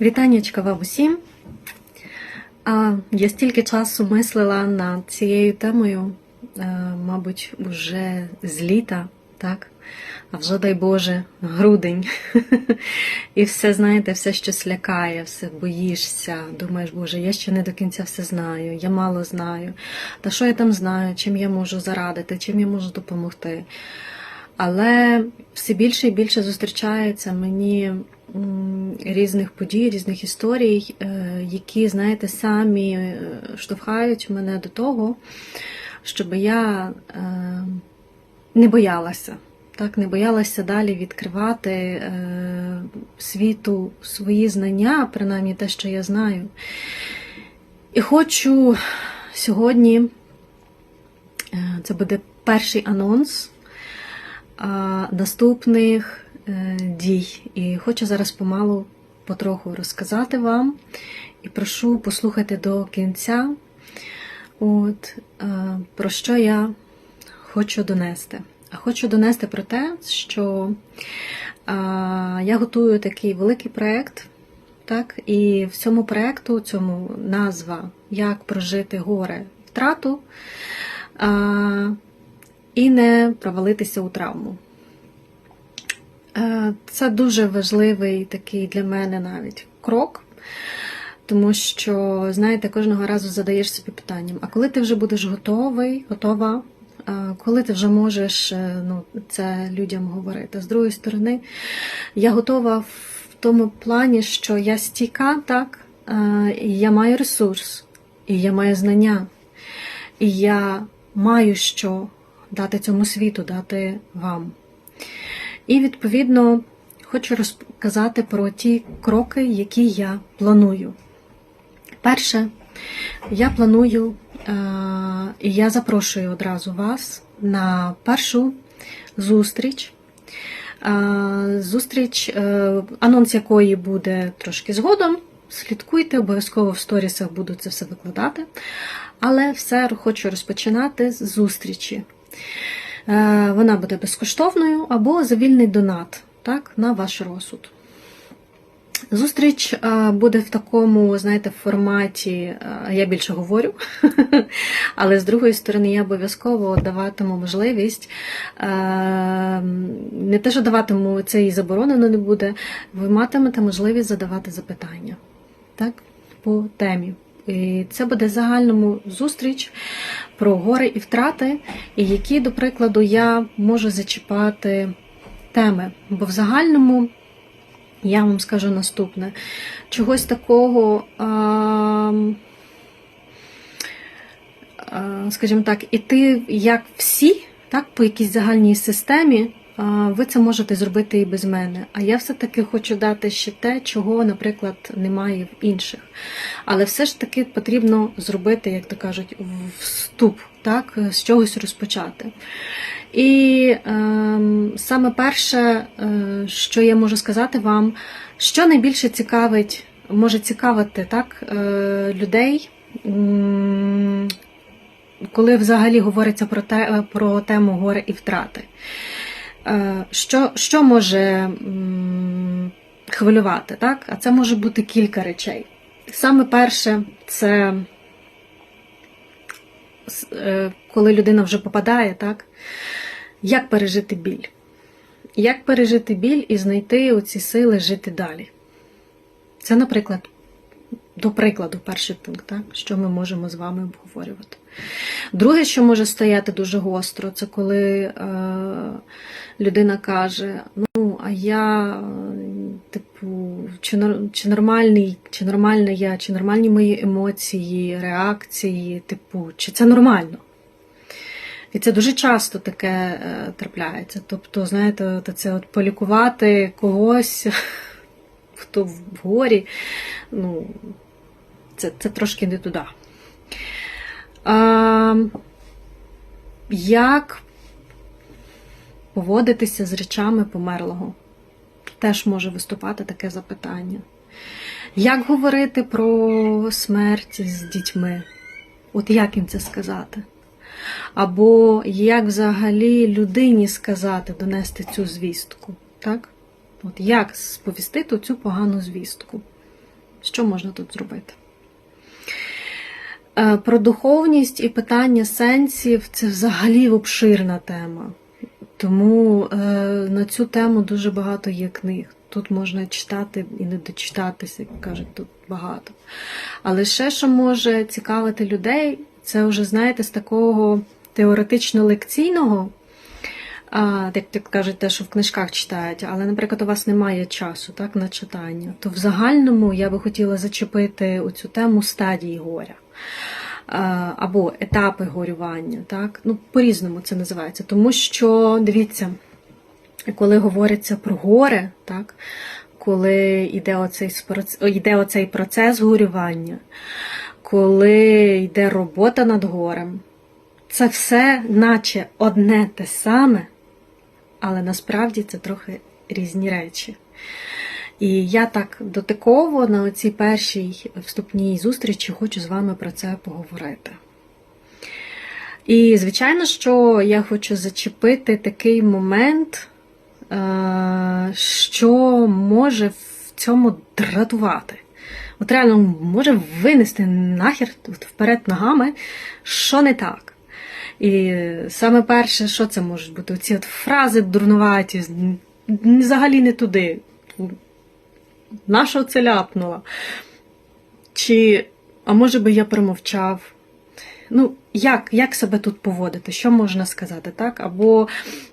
Вітаннячка вам усім. Я стільки часу мислила над цією темою, е, мабуть, уже з літа, так? А вже, дай Боже, грудень. І все, знаєте, все щось лякає, все боїшся. Думаєш, Боже, я ще не до кінця все знаю, я мало знаю. Та що я там знаю, чим я можу зарадити, чим я можу допомогти. Але все більше і більше зустрічається мені різних подій, різних історій, е, які, знаєте, самі е, штовхають мене до того, щоб я е, не боялася. Так, не боялася далі відкривати е, світу свої знання, принаймні те, що я знаю. І хочу сьогодні, е, це буде перший анонс а, наступних е, дій. І хочу зараз помалу потроху розказати вам. І прошу послухати до кінця, от, е, про що я хочу донести. А хочу донести про те, що а, я готую такий великий проєкт, так, і в цьому проєкту, цьому назва Як прожити горе втрату. А, і не провалитися у травму. Е, Це дуже важливий такий для мене навіть крок, тому що, знаєте, кожного разу задаєш собі питанням: а коли ти вже будеш готовий, готова? Коли ти вже можеш е, ну, це людям говорити? З другої сторони, я готова в тому плані, що я стійка, так, е, і я маю ресурс, і я маю знання, і я маю що дати цьому світу, дати вам. І, відповідно, хочу розказати про ті кроки, які я планую. Перше, я планую, е, і я запрошую одразу вас на першу зустріч. Е, Зустріч, е, анонс якої буде трошки згодом. Слідкуйте, обов'язково в сторісах буду це все викладати. Але все хочу розпочинати з зустрічі. Е, Вона буде безкоштовною або за вільний донат так, на ваш розсуд. Зустріч е, буде в такому, знаєте, форматі, е, я більше говорю, але з другої сторони, я обов'язково даватиму можливість, не те, що даватиму це і заборонено не буде, ви матимете можливість задавати запитання так, по темі. І це буде загальному зустріч про гори і втрати, і які, до прикладу, я можу зачіпати теми. Бо в загальному я вам скажу наступне: чогось такого, а, скажімо так, іти як всі, так, по якійсь загальній системі. Ви це можете зробити і без мене. А я все-таки хочу дати ще те, чого, наприклад, немає в інших. Але все ж таки потрібно зробити, як то кажуть, вступ, так, з чогось розпочати. І е, саме перше, е, що я можу сказати вам, що найбільше цікавить, може цікавити так, е, людей, коли взагалі говориться про, те, про тему горе і втрати. Е, що, що може хвилювати? Так? А це може бути кілька речей. Саме перше, це е, коли людина вже попадає, так? Як пережити біль? Як пережити біль і знайти оці сили жити далі? Це, наприклад, до прикладу, перший пункт, так? що ми можемо з вами обговорювати. Друге, що може стояти дуже гостро, це коли е, людина каже: Ну, а я, типу, чи, чи нормальний, чи нормальна я, чи нормальні мої емоції, реакції, типу, чи це нормально? І це дуже часто таке е, трапляється. Тобто, знаєте, це от полікувати когось, хто в горі, ну, це, це трошки не туди. А, як поводитися з речами померлого? Теж може виступати таке запитання. Як говорити про смерть з дітьми? От як їм це сказати? Або як взагалі людині сказати, донести цю звістку? Так? От як сповістити цю погану звістку? Що можна тут зробити? Е, Про духовність і питання сенсів це взагалі обширна тема. Тому е, на цю тему дуже багато є книг. Тут можна читати і не дочитатися, як кажуть, тут багато. Але ще, що може цікавити людей, це вже, знаєте, з такого теоретично-лекційного, як так кажуть, те, що в книжках читають, але, наприклад, у вас немає часу так, на читання, то в загальному я би хотіла зачепити оцю тему стадії горя. А, Або етапи горювання, так? Ну, по-різному це називається. Тому що, дивіться, коли говориться про горе, так, коли йде оцей, йде оцей процес горювання, коли йде робота над горем, це все наче одне те саме, але насправді це трохи різні речі. І я так дотиково на цій першій вступній зустрічі хочу з вами про це поговорити. І, звичайно, що я хочу зачепити такий момент, е, що може в цьому дратувати. От реально може винести нахер вперед ногами, що не так. І саме перше, що це можуть бути? Оці от фрази дурнуваті, взагалі не туди. Нащо це ляпнула? Чи, а може би я промовчав? Ну, як, як себе тут поводити? Що можна сказати, так? Або,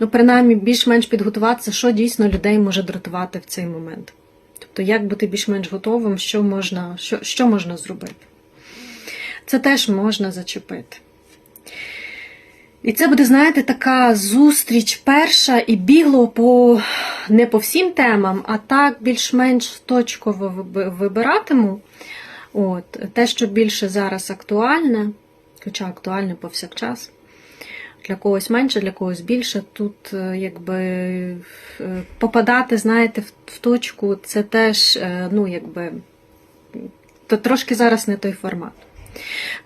ну, принаймні, більш-менш підготуватися, що дійсно людей може дратувати в цей момент. Тобто, як бути більш-менш готовим, що можна, що, що можна зробити? Це теж можна зачепити. І це буде, знаєте, така зустріч перша і бігло по не по всім темам, а так більш-менш точково вибиратиму. От, те, що більше зараз актуальне, хоча актуальне повсякчас. Для когось менше, для когось більше. Тут е, якби е, попадати, знаєте, в, точку, це теж, е, ну, якби, то трошки зараз не той формат.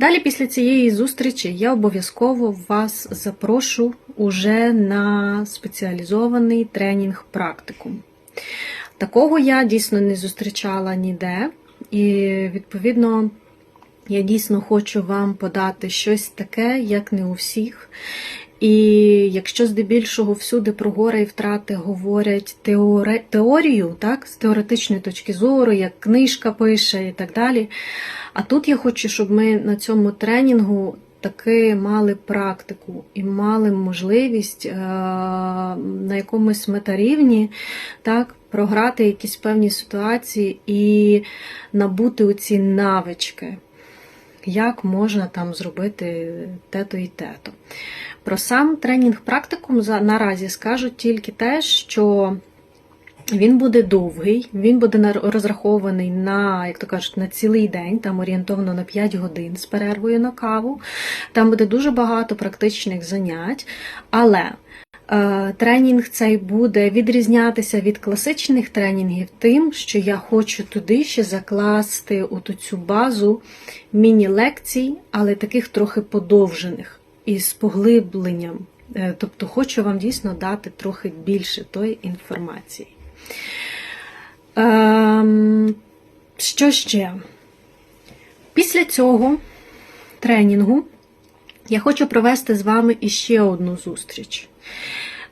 Далі, після цієї зустрічі, я обов'язково вас запрошу уже на спеціалізований тренінг практикум. Такого я дійсно не зустрічала ніде, і відповідно. Я дійсно хочу вам подати щось таке, як не у всіх. І якщо здебільшого всюди про горе і втрати говорять теоре... теорію, так, з теоретичної точки зору, як книжка пише і так далі. А тут я хочу, щоб ми на цьому тренінгу таки мали практику і мали можливість е- на якомусь метарівні так, програти якісь певні ситуації і набути оці навички як можна там зробити те-то і те-то. Про сам тренінг практикум наразі скажу тільки те, що він буде довгий, він буде розрахований на, як то кажуть, на цілий день, там орієнтовно на 5 годин з перервою на каву. Там буде дуже багато практичних занять, але тренінг цей буде відрізнятися від класичних тренінгів тим, що я хочу туди ще закласти оту цю базу міні-лекцій, але таких трохи подовжених із поглибленням. Е, Тобто хочу вам дійсно дати трохи більше тої інформації. Ем, що ще? Після цього тренінгу я хочу провести з вами іще одну зустріч.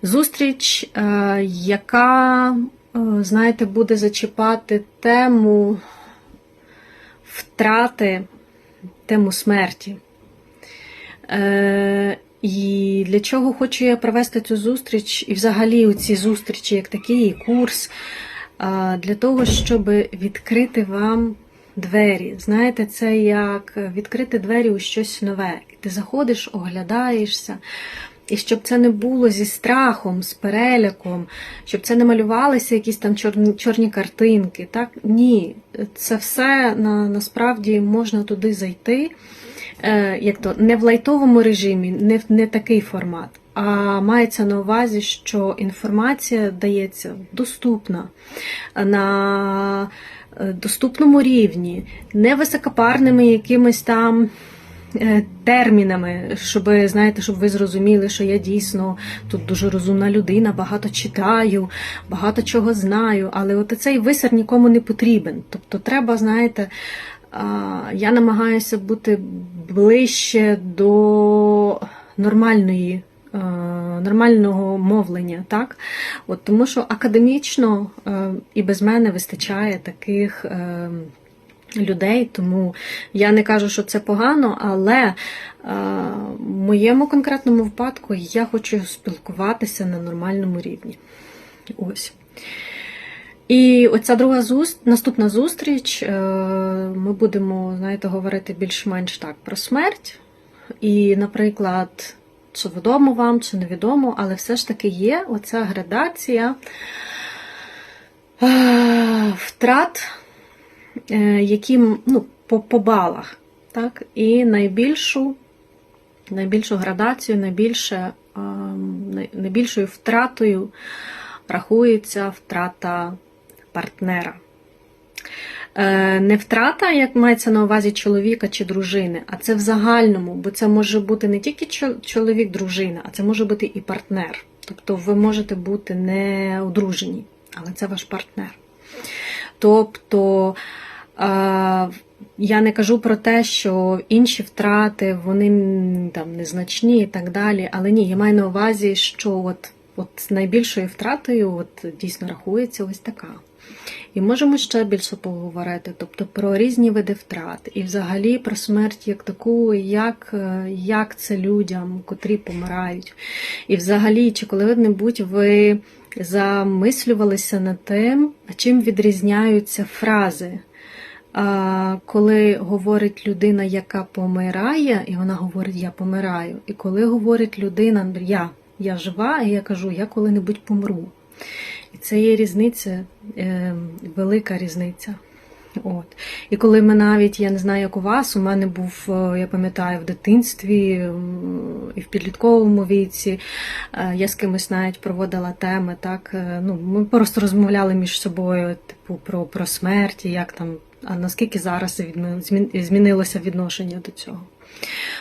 Зустріч, е, яка, е, знаєте, буде зачіпати тему втрати, тему смерті. Е, І для чого хочу я провести цю зустріч, і взагалі у ці зустрічі, як такий і курс, для того, щоб відкрити вам двері. Знаєте, це як відкрити двері у щось нове. Ти заходиш, оглядаєшся. І щоб це не було зі страхом, з переляком, щоб це не малювалися якісь там чорні, чорні картинки. Так? Ні, це все на, насправді можна туди зайти, е, як то не в лайтовому режимі, не, не такий формат. А мається на увазі, що інформація дається доступна на е, доступному рівні, не високопарними якимись там е, термінами, щоб знаєте, щоб ви зрозуміли, що я дійсно тут дуже розумна людина, багато читаю, багато чого знаю, але от цей висер нікому не потрібен. Тобто, треба, знаєте, я намагаюся бути ближче до нормальної. е, Нормального мовлення, так? От, тому що академічно е, і без мене вистачає таких е, людей, тому я не кажу, що це погано, але е, в моєму конкретному випадку я хочу спілкуватися на нормальному рівні. Ось. І оця друга зуст... наступна зустріч, е, ми будемо, знаєте, говорити більш-менш так про смерть. І, наприклад, чи відомо вам, чи невідомо, але все ж таки є оця градація е, втрат, е, які ну, по, по балах. Так? І найбільшу, найбільшу градацію, найбільше, найбільшою втратою рахується втрата партнера. Е, Не втрата, як мається на увазі чоловіка чи дружини, а це в загальному, бо це може бути не тільки чоловік, дружина, а це може бути і партнер. Тобто ви можете бути не одружені, але це ваш партнер. Тобто я не кажу про те, що інші втрати вони там незначні і так далі. Але ні, я маю на увазі, що от, от найбільшою втратою от, дійсно рахується ось така. І можемо ще більше поговорити, тобто про різні види втрат, і взагалі про смерть як таку, як, е, як це людям, котрі помирають. І взагалі, чи коли-небудь ви замислювалися над тим, чим відрізняються фрази. Коли говорить людина, яка помирає, і вона говорить Я помираю. І коли говорить людина Я, я жива, і я кажу, я коли-небудь помру. І це є різниця, е, велика різниця. От. І коли ми навіть, я не знаю, як у вас, у мене був, е, я пам'ятаю, в дитинстві і в підлітковому віці, е, я з кимось навіть проводила теми, так, ну, ми просто розмовляли між собою, типу, про, про смерть, і як там, наскільки зараз змінилося відношення до цього.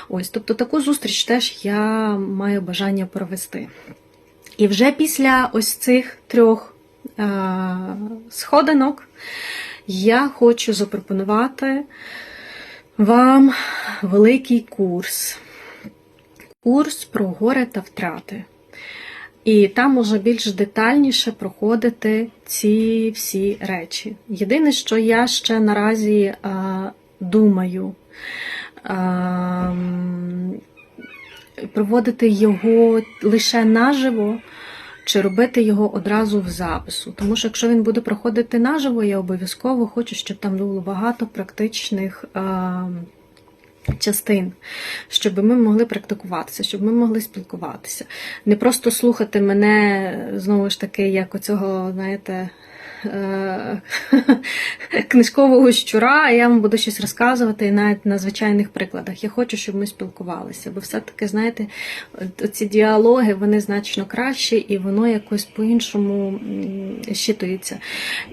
Ось, тобто таку зустріч теж я маю бажання провести. І вже після ось цих трьох е, сходинок я хочу запропонувати вам великий курс. Курс про горе та втрати. І там може більш детальніше проходити ці всі речі. Єдине, що я ще наразі е, думаю, ем, проводити його лише наживо, чи робити його одразу в запису. Тому що якщо він буде проходити наживо, я обов'язково хочу, щоб там було багато практичних. ем, Частин, щоб ми могли практикуватися, щоб ми могли спілкуватися. Не просто слухати мене знову ж таки, як оцього, знаєте, книжкового щура, а я вам буду щось розказувати і навіть на звичайних прикладах. Я хочу, щоб ми спілкувалися, бо все-таки, знаєте, ці діалоги вони значно кращі, і воно якось по-іншому щитується.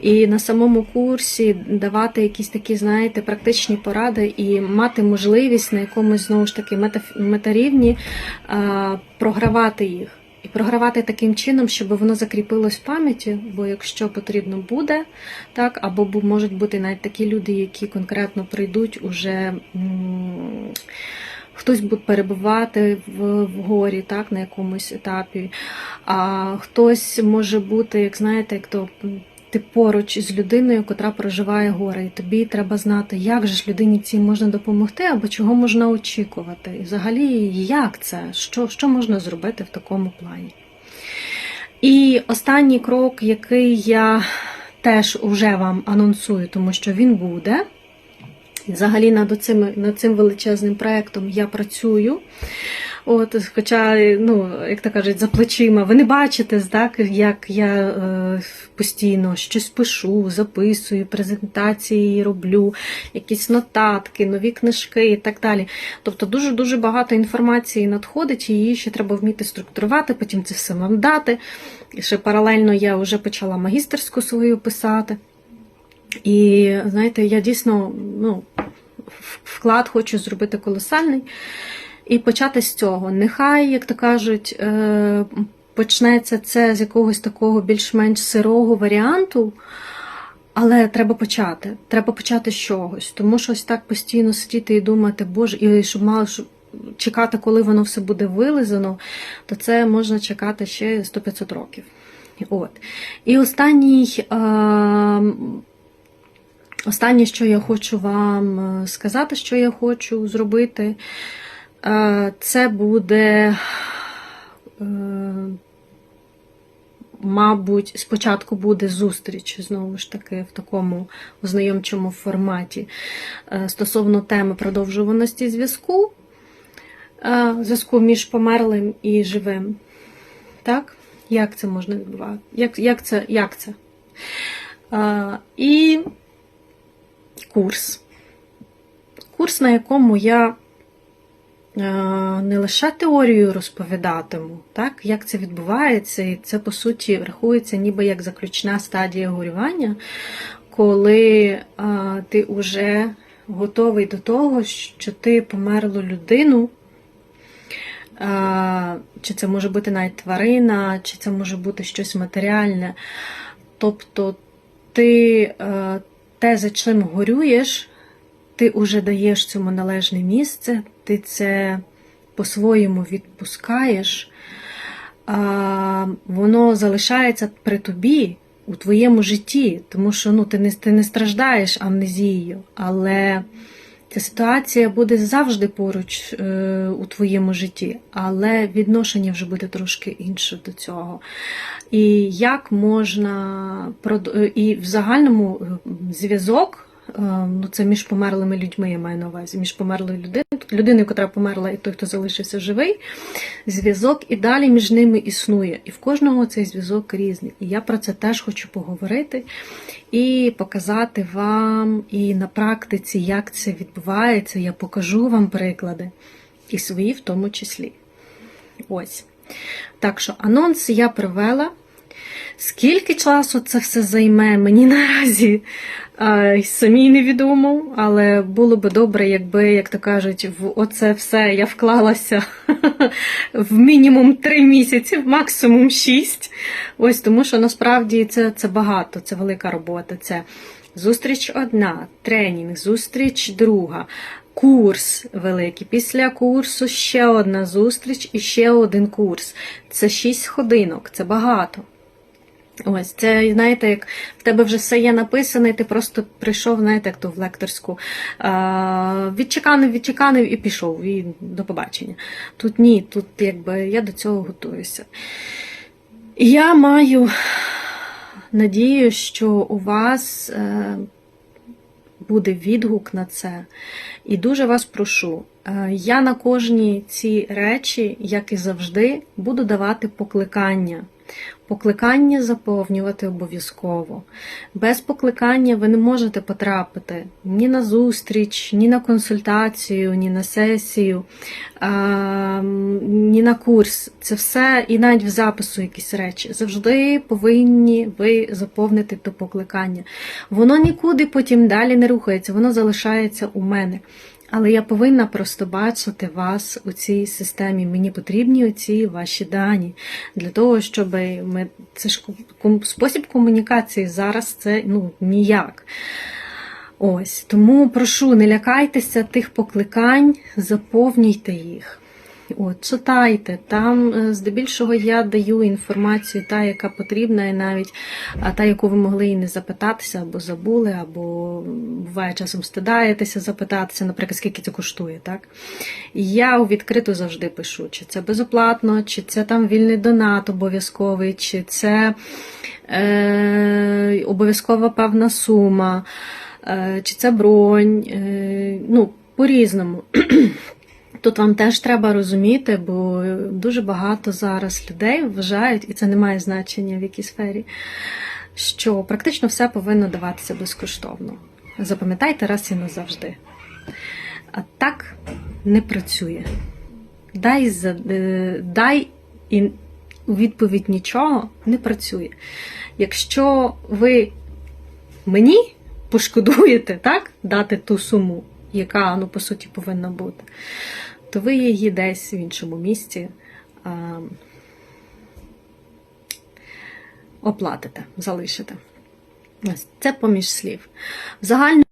І на самому курсі давати якісь такі, знаєте, практичні поради і мати можливість на якомусь знову ж таки метарівні програвати їх. І програвати таким чином, щоб воно закріпилось в пам'яті, бо якщо потрібно буде, так, або можуть бути навіть такі люди, які конкретно прийдуть уже. Хтось буде перебувати в, в горі, так, на якомусь етапі, а хтось може бути, як знаєте, як то ти поруч з людиною, котра проживає горе, і тобі треба знати, як же ж людині цій можна допомогти, або чого можна очікувати. І взагалі, як це? Що, що можна зробити в такому плані? І останній крок, який я теж уже вам анонсую, тому що він буде. Взагалі над цим, над цим величезним проєктом я працюю. От, хоча, ну, як то кажуть, за плечима. Ви не бачите, так, як я е, постійно щось пишу, записую, презентації роблю, якісь нотатки, нові книжки і так далі. Тобто дуже-дуже багато інформації надходить, і її ще треба вміти структурувати, потім це все вам дати. І ще паралельно я вже почала магістерську свою писати. І знаєте, я дійсно ну, вклад хочу зробити колосальний і почати з цього. Нехай, як то кажуть, е, почнеться це з якогось такого більш-менш сирого варіанту. Але треба почати. Треба почати з чогось. Тому що ось так постійно сидіти і думати, боже, і щоб мало чекати, коли воно все буде вилизано, то це можна чекати ще 100-500 років. От. І останній, е, останнє, що я хочу вам е, сказати, що я хочу зробити, це буде. Е, Мабуть, спочатку буде зустріч знову ж таки в такому ознайомчому форматі е, стосовно теми продовжуваності зв'язку, е, зв'язку між померлим і живим. Так? Як це можна відбувати? Як, як це? Як це? Е, І курс. Курс, на якому я не лише теорію розповідатиму, так, як це відбувається, і це, по суті, рахується ніби як заключна стадія горювання, коли а, ти вже готовий до того, що ти померлу людину. А, Чи це може бути навіть тварина, чи це може бути щось матеріальне. Тобто ти е, те, за чим горюєш, ти вже даєш цьому належне місце, ти це по-своєму відпускаєш, а, воно залишається при тобі у твоєму житті, тому що ну, ти не, ти не страждаєш амнезією, але ця ситуація буде завжди поруч е, у твоєму житті, але відношення вже буде трошки інше до цього. І як можна і в загальному е, зв'язок. Е, Ну, це між померлими людьми, я маю на увазі, між померлою людиною, людиною, яка померла, і той, хто залишився живий, зв'язок і далі між ними існує. І в кожного цей зв'язок різний. І я про це теж хочу поговорити і показати вам і на практиці, як це відбувається. Я покажу вам приклади, і свої в тому числі. Ось. Так що анонс я провела. Скільки часу це все займе, мені наразі е, самій невідомо, але було би добре, якби, як то кажуть, в оце все я вклалася в мінімум 3 місяці, в максимум 6. Ось тому що насправді це, це багато, це велика робота. Це зустріч одна, тренінг, зустріч друга. Курс великий. Після курсу ще одна зустріч і ще один курс. Це 6 годинок, це багато. Ось, це, знаєте, як в тебе вже все є написане, і ти просто прийшов, знаєте, як то в лекторську, відчеканив, відчеканив і пішов, і до побачення. Тут ні, тут якби я до цього готуюся. Я маю надію, що у вас е, буде відгук на це. І дуже вас прошу. е, Я на кожні ці речі, як і завжди, буду давати покликання. Покликання заповнювати обов'язково. Без покликання ви не можете потрапити ні на зустріч, ні на консультацію, ні на сесію, а, ні на курс. Це все і навіть в запису якісь речі. Завжди повинні ви заповнити то покликання. Воно нікуди потім далі не рухається, воно залишається у мене. Але я повинна просто бачити вас у цій системі. Мені потрібні ці ваші дані для того, щоб ми це ж спосіб комунікації зараз це ну ніяк. Ось тому прошу, не лякайтеся тих покликань, заповнюйте їх. От, читайте, там е, здебільшого я даю інформацію, та, яка потрібна, і навіть та, яку ви могли і не запитатися, або забули, або буває часом стидаєтеся запитатися, наприклад, скільки це коштує. Так? Я у відкриту завжди пишу, чи це безоплатно, чи це там вільний донат обов'язковий, чи це е, обов'язкова певна сума, е, чи це бронь. Е, ну, по-різному. Тут вам теж треба розуміти, бо дуже багато зараз людей вважають, і це не має значення в якій сфері, що практично все повинно даватися безкоштовно. Запам'ятайте раз і назавжди. А так не працює. Дай, е, дай і у відповідь нічого не працює. Якщо ви мені пошкодуєте так, дати ту суму, яка ну, по суті повинна бути, то ви її десь в іншому місці оплатите, залишите. Це поміж слів. В загальному